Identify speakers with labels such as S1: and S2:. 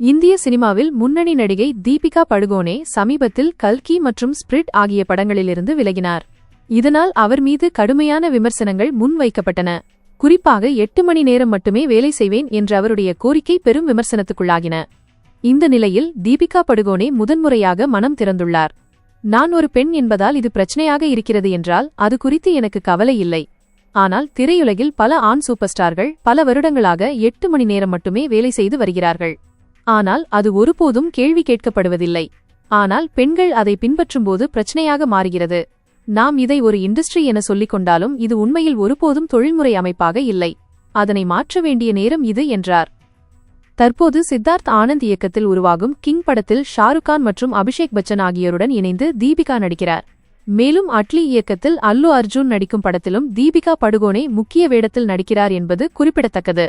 S1: இந்திய சினிமாவில் முன்னணி நடிகை தீபிகா படுகோனே சமீபத்தில் கல்கி மற்றும் ஸ்பிரிட் ஆகிய படங்களிலிருந்து விலகினார். இதனால் அவர் மீது கடுமையான விமர்சனங்கள் முன்வைக்கப்பட்டன. குறிப்பாக எட்டு மணி நேரம் மட்டுமே வேலை செய்வேன் என்ற அவருடைய கோரிக்கை பெரும் விமர்சனத்துக்குள்ளாகின. இந்த நிலையில் தீபிகா படுகோனே முதன்முறையாக மனம் திறந்துள்ளார். நான் ஒரு பெண் என்பதால் இது பிரச்சனையாக இருக்கிறது என்றால் அது குறித்து எனக்கு கவலை இல்லை. ஆனால் திரையுலகில் பல ஆண் சூப்பர் ஸ்டார்கள் பல வருடங்களாக எட்டு மணி நேரம் மட்டுமே வேலை செய்து வருகிறார்கள். ஆனால் அது ஒருபோதும் கேள்வி கேட்கப்படுவதில்லை. ஆனால் பெண்கள் அதை பின்பற்றும்போது பிரச்சனையாக மாறுகிறது. நாம் இதை ஒரு இண்டஸ்ட்ரி என சொல்லிக் கொண்டாலும் இது உண்மையில் ஒருபோதும் தொழில்முறை அமைப்பாக இல்லை. அதனை மாற்ற வேண்டிய நேரம் இது என்றார். தற்போது சித்தார்த் ஆனந்த் இயக்கத்தில் உருவாகும் கிங் படத்தில் ஷாருக் கான் மற்றும் அபிஷேக் பச்சன் ஆகியோருடன் இணைந்து தீபிகா நடிக்கிறார். மேலும் அட்லி இயக்கத்தில் அல்லு அர்ஜுன் நடிக்கும் படத்திலும் தீபிகா படுகோனே முக்கிய வேடத்தில் நடிக்கிறார் என்பது குறிப்பிடத்தக்கது.